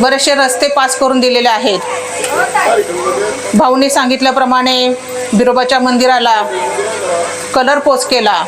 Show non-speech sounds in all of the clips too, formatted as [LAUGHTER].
बरेचसे रस्ते पास करून दिलेले आहेत. भाऊनी सांगितल्याप्रमाणे बिरोबाच्या मंदिराला कलर पोच केला.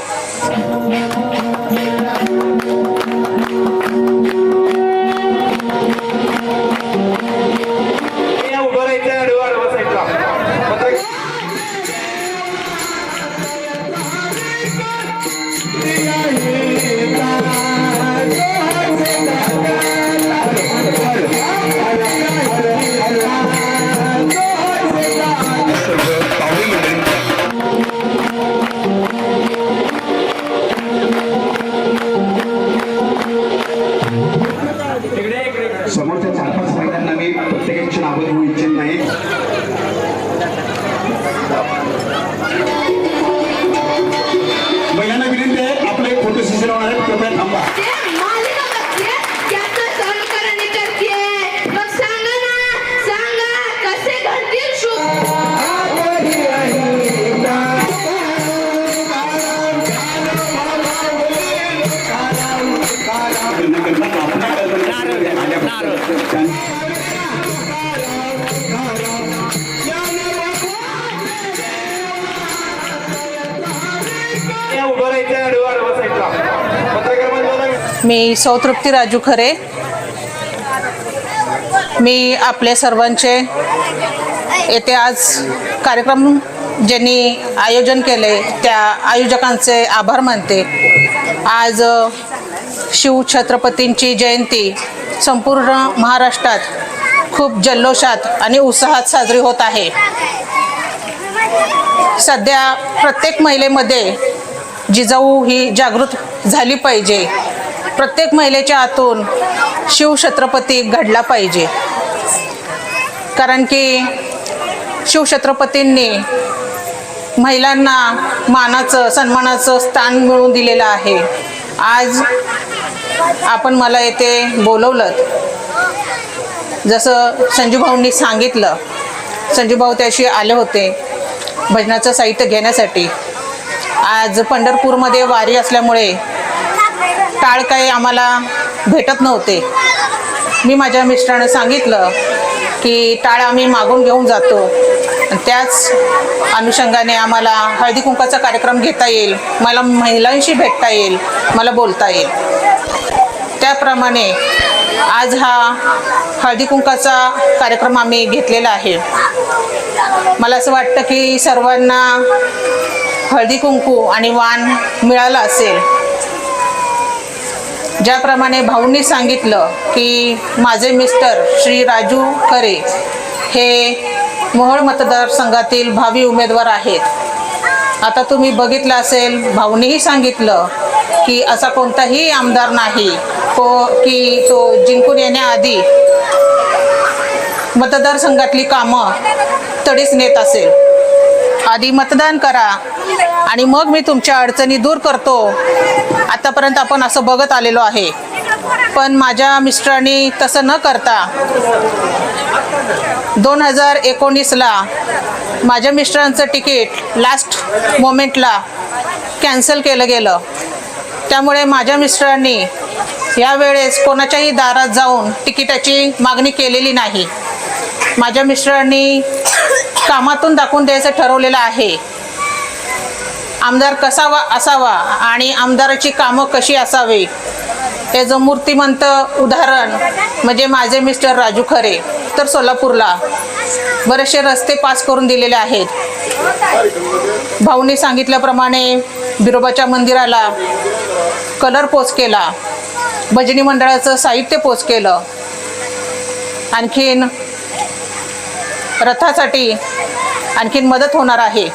मी सौतृप्ती राजू खरे. मी आपल्या सर्वांचे येथे आज कार्यक्रम ज्यांनी आयोजन केले त्या आयोजकांचे आभार मानते. आज शिव शिवछत्रपतींची जयंती संपूर्ण महाराष्ट्रात खूप जल्लोषात आणि उत्साहात साजरी होत आहे. सध्या प्रत्येक महिलेमध्ये जिजाऊ ही जागृत झाली पाहिजे. प्रत्येक महिलेच्या आतून शिवछत्रपती घडला पाहिजे. कारण की शिवछत्रपतींनी महिलांना मानाचं सन्मानाचं स्थान मिळवून दिलेलं आहे. आज आपण मला येथे बोलवलं. जसं संजूभाऊंनी सांगितलं संजूभाऊ त्याशी आले होते भजनाचं साहित्य घेण्यासाठी. आज पंढरपूरमध्ये वारी असल्यामुळे टाळ काही आम्हाला भेटत नव्हते. मी माझ्या मिस्टरानं सांगितलं की टाळ आम्ही मागून घेऊन जातो. आणि त्याच अनुषंगाने आम्हाला हळदी कुंकाचा कार्यक्रम घेता येईल. मला महिलांशी भेटता येईल. मला बोलता येईल. त्याप्रमाणे आज हा हळदी कुंकाचा कार्यक्रम आम्ही घेतलेला आहे. मला असं वाटतं की सर्वांना हळदी कुंकू आणि वाण मिळालं असेल. ज्याप्रमाणे भाऊंनी सांगितलं की माझे मिस्टर श्री राजू खरे हे मोहोळ मतदारसंघातील भावी उमेदवार आहेत. आता तुम्ही बघितलं असेल भाऊनीही सांगितलं की असा कोणताही आमदार नाही को की तो जिंकून येण्याआधी मतदारसंघातली कामं तडीच नेत असेल. आधी मतदान करा. आणि मग मी तुमच्या अडचणी दूर करतो. आतापर्यंत आपण असं बघत आलेलो आहे. पण माझ्या मिस्टरांनी तसं न करता दोन हजार एकोणीसला माझ्या मिस्टरांचं तिकीट लास्ट मोमेंटला कॅन्सल केलं गेलं. त्यामुळे माझ्या मिस्टरांनी यावेळेस कोणाच्याही दारात जाऊन तिकिटाची मागणी केलेली नाही. माझ्या मिस्टरांनी कामातून दाखवून द्यायचं ठरवलेलं आहे. आमदार कसावा असावा आणि आमदाराची कामं कशी असावी त्याचं मूर्तिमंत उदाहरण म्हणजे माझे मिस्टर राजू खरे तर सोलापूरला बरेचसे रस्ते पास करून दिलेले आहेत. भाऊनी सांगितल्याप्रमाणे बिरोबाच्या मंदिराला कलर पोच केला भजनी मंडळाचं साहित्य पोच केलं. आणखीन रथासाठी आणखीन मदत होणार आहे.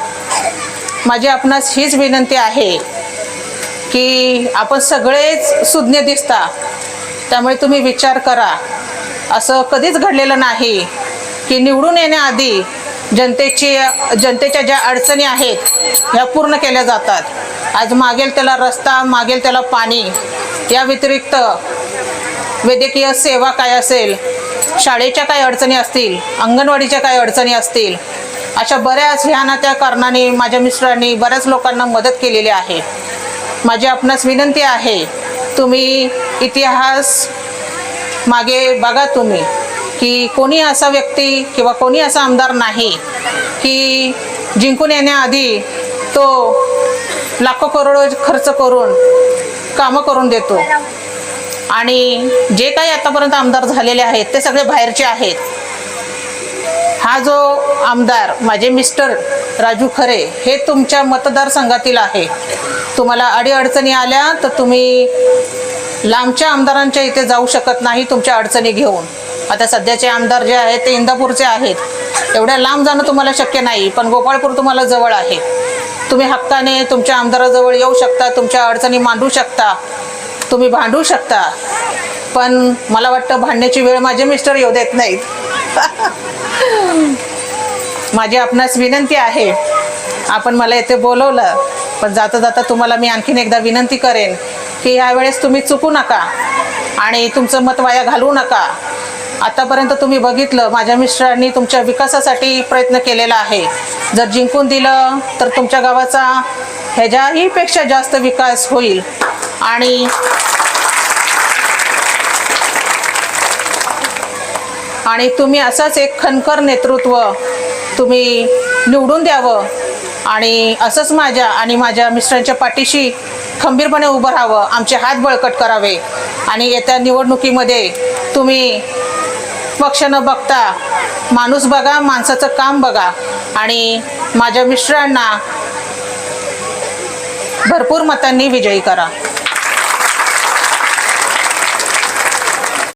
माझी आपणास हीच विनंती आहे की आपण सगळेच सुज्ञ दिसता. त्यामुळे तुम्ही विचार करा. असं कधीच घडलेलं नाही की निवडून येण्याआधी जनतेची जनतेच्या ज्या अडचणी आहेत ह्या पूर्ण केल्या जातात. आज मागेल त्याला रस्ता मागेल त्याला पाणी. या व्यतिरिक्त वैद्यकीय सेवा काय असेल शाळेच्या काय अडचणी असतील अंगणवाडीच्या काय अडचणी असतील अशा बऱ्याच ह्या ना त्या कारणाने माझ्या मिस्टरांनी बऱ्याच लोकांना मदत केलेली आहे. माझी आपणास विनंती आहे तुम्ही इतिहास मागे बघा तुम्ही की कोणी असा व्यक्ती किंवा कोणी असा आमदार नाही की जिंकून येण्याआधी तो लाखो करोडो खर्च करून कामं करून देतो. आणि जे काही आतापर्यंत आमदार झालेले आहेत ते सगळे बाहेरचे आहेत. हा जो आमदार माझे मिस्टर राजू खरे हे तुमच्या मतदारसंघातील आहे. तुम्हाला अडीअडचणी आल्या तर तुम्ही लांबच्या आमदारांच्या इथे जाऊ शकत नाही तुमच्या अडचणी घेऊन. आता सध्याचे आमदार जे आहेत ते इंदापूरचे आहेत. एवढ्या लांब जाणं तुम्हाला शक्य नाही पण गोपाळपूर तुम्हाला जवळ आहे. तुम्ही हक्काने तुमच्या आमदाराजवळ येऊ शकता तुमच्या अडचणी मांडू शकता. तुम्ही भांडू शकता. पण मला वाटतं भांडण्याची वेळ माझे मिस्टर येऊ देत नाहीत. [LAUGHS] माझी आपणास विनंती आहे. आपण मला येथे बोलवलं पण जाता जाता तुम्हाला मी आणखीन एकदा विनंती करेन की यावेळेस तुम्ही चुकू नका आणि तुमचं मत वाया घालवू नका. आतापर्यंत तुम्ही बघितलं माझ्या मिस्टरांनी तुमच्या विकासासाठी प्रयत्न केलेला आहे. जर जिंकून दिलं तर तुमच्या गावाचा ह्याच्याही पेक्षा जास्त विकास होईल. आणि आणि तुम्ही असंच एक खनकर नेतृत्व तुम्ही निवडून द्यावं आणि असंच माझ्या आणि माझ्या मिस्टरांच्या पाठीशी खंबीरपणे उभं राहावं आमचे हात बळकट करावे आणि येत्या निवडणुकीमध्ये तुम्ही पक्ष न बघता माणूस बघा माणसाचं काम बघा आणि माझ्या मिस्टरांना भरपूर मतांनी विजयी करा.